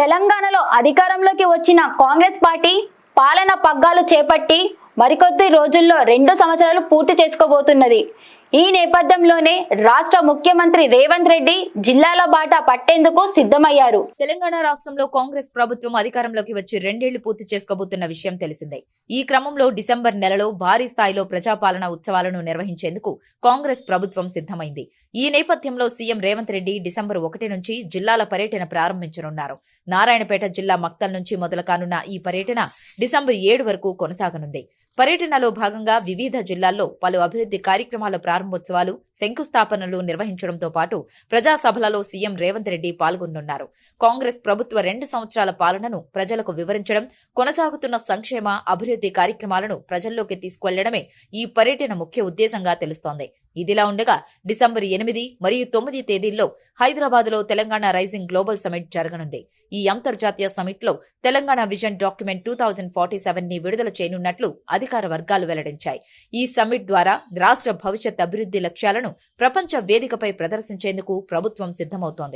తెలంగాణలో అధికారంలోకి వచ్చిన కాంగ్రెస్ పార్టీ పాలన పగ్గాలు చేపట్టి మరికొద్ది రోజుల్లో రెండు సంవత్సరాలు పూర్తి చేసుకోబోతున్నది. ఈ నేపథ్యంలోనే రాష్ట్ర ముఖ్యమంత్రి రేవంత్ రెడ్డి జిల్లాల బాట పట్టేందుకు సిద్ధమయ్యారు. తెలంగాణ రాష్ట్రంలో కాంగ్రెస్ ప్రభుత్వం అధికారంలోకి వచ్చి రెండేళ్ళు పూర్తి చేసుకోబోతున్న విషయం తెలిసిందే. ఈ క్రమంలో డిసెంబర్ నెలలో భారీ స్థాయిలో ప్రజాపాలన ఉత్సవాలను నిర్వహించేందుకు కాంగ్రెస్ ప్రభుత్వం సిద్ధమైంది. ఈ నేపథ్యంలో సీఎం రేవంత్ రెడ్డి డిసెంబర్ ఒకటి నుంచి జిల్లాల పర్యటన ప్రారంభించనున్నారు. నారాయణపేట జిల్లా మక్తల్ నుంచి మొదలు కానున్న ఈ పర్యటన డిసెంబర్ ఏడు వరకు కొనసాగనుంది. పర్యటనలో భాగంగా వివిధ జిల్లాల్లో పలు అభివృద్ధి కార్యక్రమాల ప్రారంభోత్సవాలు శంకుస్థాపనలు నిర్వహించడంతో పాటు ప్రజాసభలలో సీఎం రేవంత్ రెడ్డి పాల్గొనున్నారు కాంగ్రెస్ ప్రభుత్వ రెండు సంవత్సరాల పాలనను ప్రజలకు వివరించడం కొనసాగుతున్న సంక్షేమ అభివృద్ధి కార్యక్రమాలను ప్రజల్లోకి తీసుకువెళ్ళడమే ఈ పర్యటన ముఖ్య ఉద్దేశంగా తెలుస్తోంది. ఇదిలా ఉండగా డిసెంబర్ ఎనిమిది మరియు తొమ్మిది తేదీల్లో హైదరాబాద్లో తెలంగాణ రైజింగ్ గ్లోబల్ సమిట్ జరగనుంది. ఈ అంతర్జాతీయ సమిట్లో Telangana vision document two thousand forty సెవెన్ని విడుదల చేయనున్నట్లు అధికార వర్గాలు వెల్లడించాయి. ఈ సమిట్ ద్వారా రాష్ట్ర భవిష్యత్ అభివృద్ధి లక్ష్యాలను ప్రపంచ వేదికపై ప్రదర్శించేందుకు ప్రభుత్వం సిద్ధమవుతోంది.